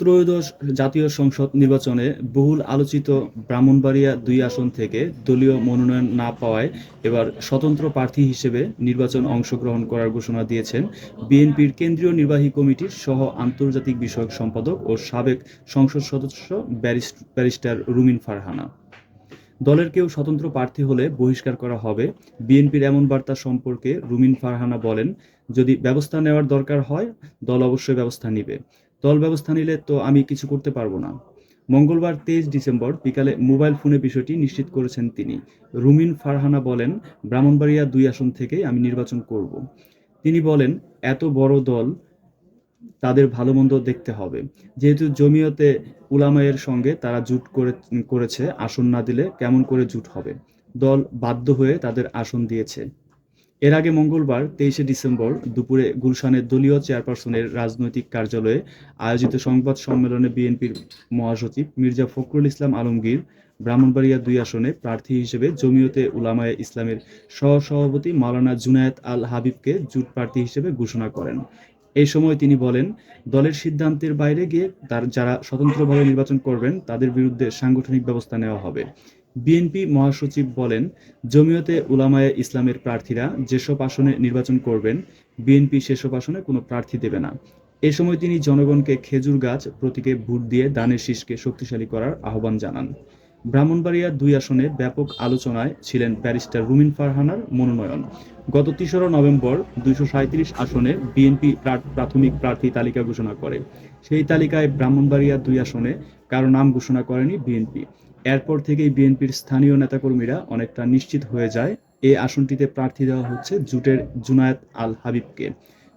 ত্রয়োদশ জাতীয় সংসদ নির্বাচনে বহুল আলোচিত ব্রাহ্মণবাড়িয়া দুই আসন থেকে দলীয় মনোনয়ন না পাওয়ায় এবার স্বতন্ত্র প্রার্থী হিসেবে নির্বাচন অংশগ্রহণ করার ঘোষণা দিয়েছেন বিএনপির কেন্দ্রীয় নির্বাহী কমিটির সহ আন্তর্জাতিক বিষয়ক সম্পাদক ও সাবেক সংসদ সদস্য ব্যারিস্টার রুমিন ফারহানা। দলের কেউ স্বতন্ত্র প্রার্থী হলে বহিষ্কার করা হবে। বিএনপির এমন বার্তা সম্পর্কে রুমিন ফারহানা বলেন, যদি ব্যবস্থা নেওয়ার দরকার হয়, দল অবশ্যই ব্যবস্থা নিবে। দল ব্যবস্থা নিলে তো আমি কিছু করতে পারব না। মঙ্গলবার তেইশ ডিসেম্বর বিকালে মোবাইল ফোনে বিষয়টি নিশ্চিত করেছেন তিনি। রুমিন ফারহানা বলেন, ব্রাহ্মণবাড়িয়া দুই আসন থেকে আমি নির্বাচন করব। তিনি বলেন, এত বড় দল, তাদের ভালো মন্দ দেখতে হবে। যেহেতু জমিয়তে উলামায়ের সঙ্গে তারা জুট করে, করেছে, আসন না দিলে কেমন করে জুট হবে? দল বাধ্য হয়ে তাদের আসন দিয়েছে। এর আগে মঙ্গলবার তেইশে ডিসেম্বর দুপুরে গুলশানের দলীয় চেয়ারপারসনের রাজনৈতিক কার্যালয়ে আয়োজিত সংবাদ সম্মেলনে বিএনপির মহাসচিব মির্জা ফখরুল ইসলাম আলমগীর ব্রাহ্মণবাড়িয়া দুই আসনে প্রার্থী হিসেবে জমিয়তে উলামায়ে ইসলামের সহসভাপতি মাওলানা জুনায়েদ আল হাবিবকে জুট প্রার্থী হিসেবে ঘোষণা করেন। এই সময় তিনি বলেন, দলের সিদ্ধান্তের বাইরে গিয়ে তার যারা স্বতন্ত্রভাবে নির্বাচন করবেন, তাদের বিরুদ্ধে সাংগঠনিক ব্যবস্থা নেওয়া হবে। বিএনপি মহাসচিব বলেন, জমিয়তে উলামায়ে ইসলামের প্রার্থীরা যেসব আসনে নির্বাচন করবেন, বিএনপি সেসব আসনে কোনো প্রার্থী দেবে না। এ সময় তিনি জনগণকে খেজুর গাছ প্রতীকে ভোট দিয়ে দানের শীষকে শক্তিশালী করার আহ্বান জানান। ব্রাহ্মণবাড়িয়া দুই আসনে ব্যাপক আলোচনায় ছিলেন ব্যারিস্টার রুমিন ফারহানার মনোনয়ন। গত তেসরা নভেম্বর দুইশো আসনে বিএনপি প্রাথমিক প্রার্থী তালিকা ঘোষণা করে। সেই তালিকায় ব্রাহ্মণবাড়িয়া দুই আসনে কারও নাম ঘোষণা করেনি বিএনপি। এরপর থেকেই বিএনপির স্থানীয় নেতাকর্মীরা অনেকটা নিশ্চিত হয়ে যায় এই আসনটিতে প্রার্থী দেওয়া হচ্ছে জুটের জুনায়েদ আল হাবিবকে।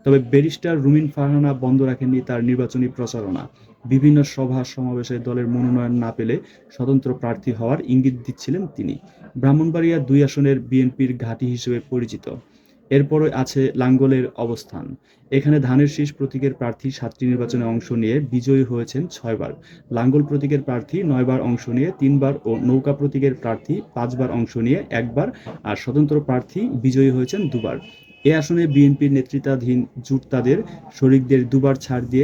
তবে ব্যারিস্টার রুমিন ফারহানা বন্ধ রাখেননি তার নির্বাচনী প্রচারণা। বিভিন্ন সভা সমাবেশে দলের মনোনয়ন না পেলে স্বতন্ত্র প্রার্থী হওয়ার ইঙ্গিত দিচ্ছিলেন তিনি। ব্রাহ্মণবাড়িয়া দুই আসনের বিএনপির ঘাঁটি হিসেবে পরিচিত। এরপরে আছে লাঙ্গলের অবস্থান। এখানে ধানের শীষ প্রতীকের প্রার্থী সাতটি নির্বাচনে অংশ নিয়ে বিজয়ী হয়েছেন ছয়বার। লাঙ্গল প্রতীকের প্রার্থী নয়বার অংশ নিয়ে তিনবার ও নৌকা প্রতীকের প্রার্থী পাঁচবার অংশ নিয়ে একবার। আর স্বতন্ত্র প্রার্থী বিজয়ী হয়েছেন দুবার। এ আসনে বিএনপির নেতৃত্বাধীন জোট তাদের শরিকদের দুবার ছাড় দিয়ে